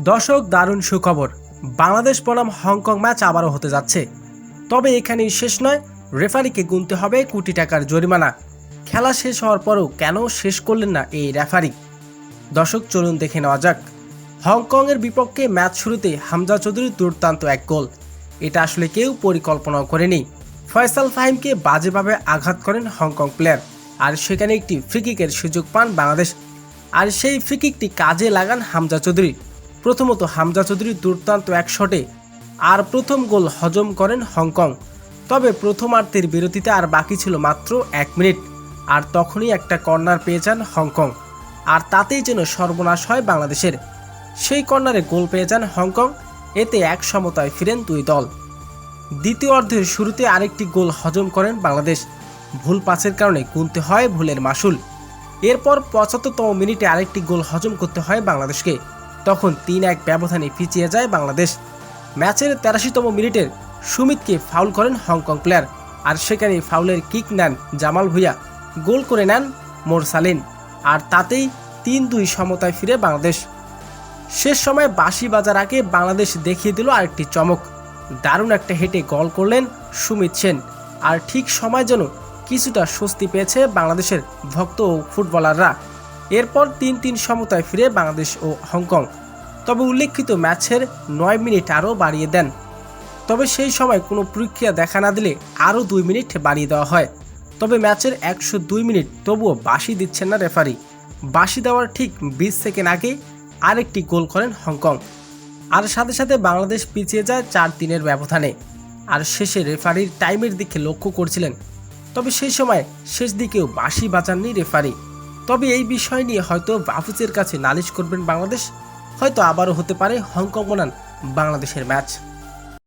দর্শক, দারুণ সুখবর। বাংলাদেশ বনাম হংকং ম্যাচ আবারও হতে যাচ্ছে। তবে এখানেই শেষ নয়, রেফারিকে গুনতে হবে কোটি টাকার জরিমানা। খেলা শেষ হওয়ার পরও কেন শেষ করলেন না এই রেফারি? দর্শক, চলুন দেখে নেওয়া যাক। হংকংয়ের বিপক্ষে ম্যাচ শুরুতে হামজা চৌধুরীর দুর্দান্ত এক গোল। এটা আসলে কেউ পরিকল্পনাও করেনি। ফয়সাল ফাহিমকে বাজেভাবে আঘাত করেন হংকং প্লেয়ার। আর সেখানে একটি ফ্রিকিকের সুযোগ পান বাংলাদেশ। আর সেই ফ্রিকিকটি কাজে লাগান হামজা চৌধুরী। প্রথমত হামজা চৌধুরী দুর্দান্ত এক শটে আর প্রথম গোল হজম করেন হংকং। তবে প্রথমার্ধের বিরতিতে আর বাকি ছিল মাত্র এক মিনিট। আর তখনই একটা কর্নার পেয়ে যান হংকং। আর তাতেই যেন সর্বনাশ হয় বাংলাদেশের। সেই কর্নারে গোল পেয়ে যান হংকং। এতে এক সমতায় ফিরেন দুই দল। দ্বিতীয় অর্ধের শুরুতে আরেকটি গোল হজম করেন বাংলাদেশ। ভুল পাসের কারণে গুনতে হয় ভুলের মাসুল। এরপর পঁচাত্তরতম মিনিটে আরেকটি গোল হজম করতে হয় বাংলাদেশকে। তখন তিন এক ব্যবধানে পিছিয়ে যায় বাংলাদেশ। ম্যাচের তেরাশিতম মিনিটের সুমিতকে ফাউল করেন হংকং প্লেয়ার, আর সেখানে ফাউলের কিক নেন জামাল ভুইয়া। গোল করে নেন মোরসালিন আর তাতেই তিন দুই সমতায় ফিরে বাংলাদেশ। শেষ সময় বাঁশি বাজার আগে বাংলাদেশ দেখিয়ে দিল আরেকটি চমক। দারুণ একটা হেঁটে গল করলেন সুমিত সেন, আর ঠিক সময় যেন কিছুটা স্বস্তি পেয়েছে বাংলাদেশের ভক্ত ও ফুটবলাররা। এরপর তিন তিন সমতায় ফিরে বাংলাদেশ ও হংকং। তবে উল্লেখিত ম্যাচের নয় মিনিট আরও বাড়িয়ে দেন। তবে সেই সময় কোনো প্রক্রিয়া দেখা না দিলে আরও দুই মিনিট বাড়িয়ে দেওয়া হয়। তবে ম্যাচের একশো দুই মিনিট তবুও বাঁশি দিচ্ছেন না রেফারি। বাঁশি দেওয়ার ঠিক বিশ সেকেন্ড আগে আরেকটি গোল করেন হংকং। আর সাথে সাথে বাংলাদেশ পিছিয়ে যায় চার তিনের ব্যবধানে। আর শেষে রেফারির টাইমের দিকে লক্ষ্য করছিলেন। তবে সেই সময় শেষ দিকেও বাঁশি বাঁচাননি রেফারি। তবে এই বিষয় নিয়ে হয়তো বাফুজের কাছে নালিশ করবেন বাংলাদেশ, হয়তো আবারও হতে পারে হংকং বনান বাংলাদেশের ম্যাচ।